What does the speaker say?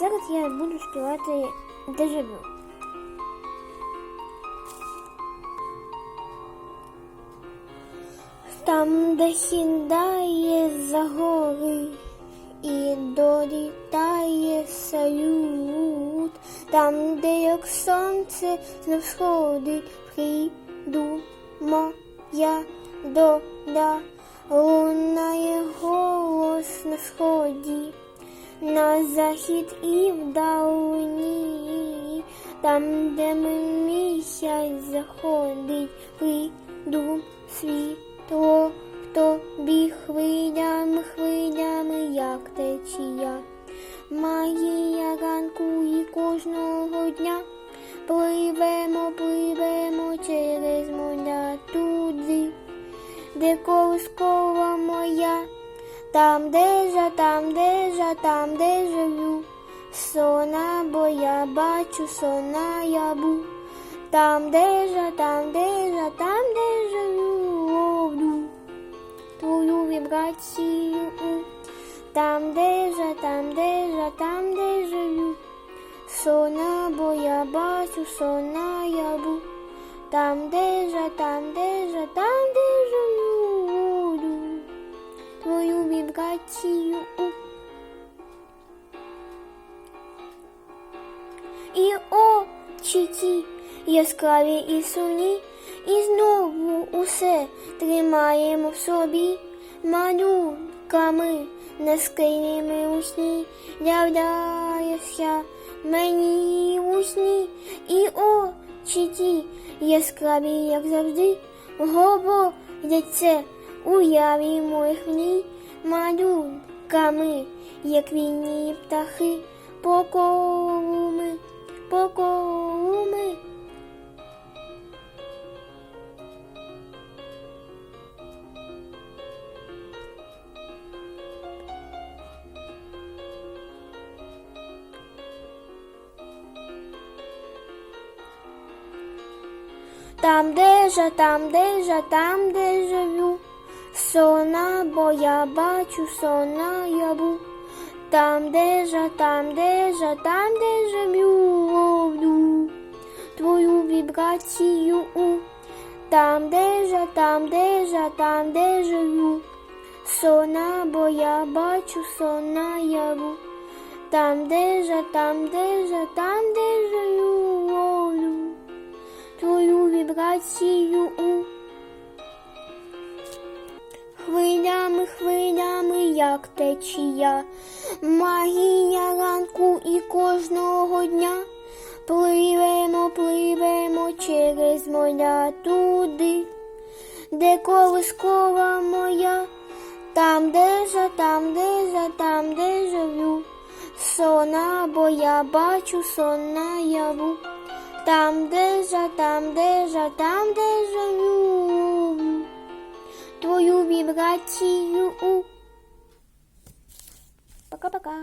Зараз я буду співати дежавю. Там, де хіндає за гори і долітає салют, там, де як сонце знов сходить, прийду моя доля, лунає голос на сході, на захід і вдалині, там, де ми місяць заходить, прийду світло, тобі хвилями, хвилями, як течія. Магія ранку і кожного дня пливемо, пливемо через моря туди, де колискова моя, там, де жа, там, де жа, там, де живу. Сона, бо я бачу, сона я був. Там, де жа, там, де жа, там, де живу, ловлю твою вібрацію. Там, де жа, там, де жа, там, де живу. Сона, бо я бачу, сона я був. Там, де жа, там, де жа, там, де живу, ловлю твою вібрацію. І очі ті яскраві і сумні, і знову усе тримаємо в собі. Малюнками нескринними у сні, являєшся мені у сні, і очі ті яскраві, як завжди, говорять це уяві моїх мрій малюнками, як вільні птахи, по колу по колу. Там, де жа, там, де жа, там, де живу. Сона, бо я бачу, сона я. Там, де жа, там, де жа, там, де живу, ловлю твою вібрацію. Там, де жа, там, де жа, там, де живу. Сона, бо я бачу, сона я був. Там, де жа, там, де жа, там, де живу, твою вібрацію. Хвилями, хвилями, як течія, магія ранку і кожного дня. Пливемо, пливемо через моря туди, де колискова моя, там, де жа, там, де жа, там, де живу. Сона, бо я бачу, сона я був. Там, де жа, там, де жа, там, де живу. Твою вібрацію. Пока-пока.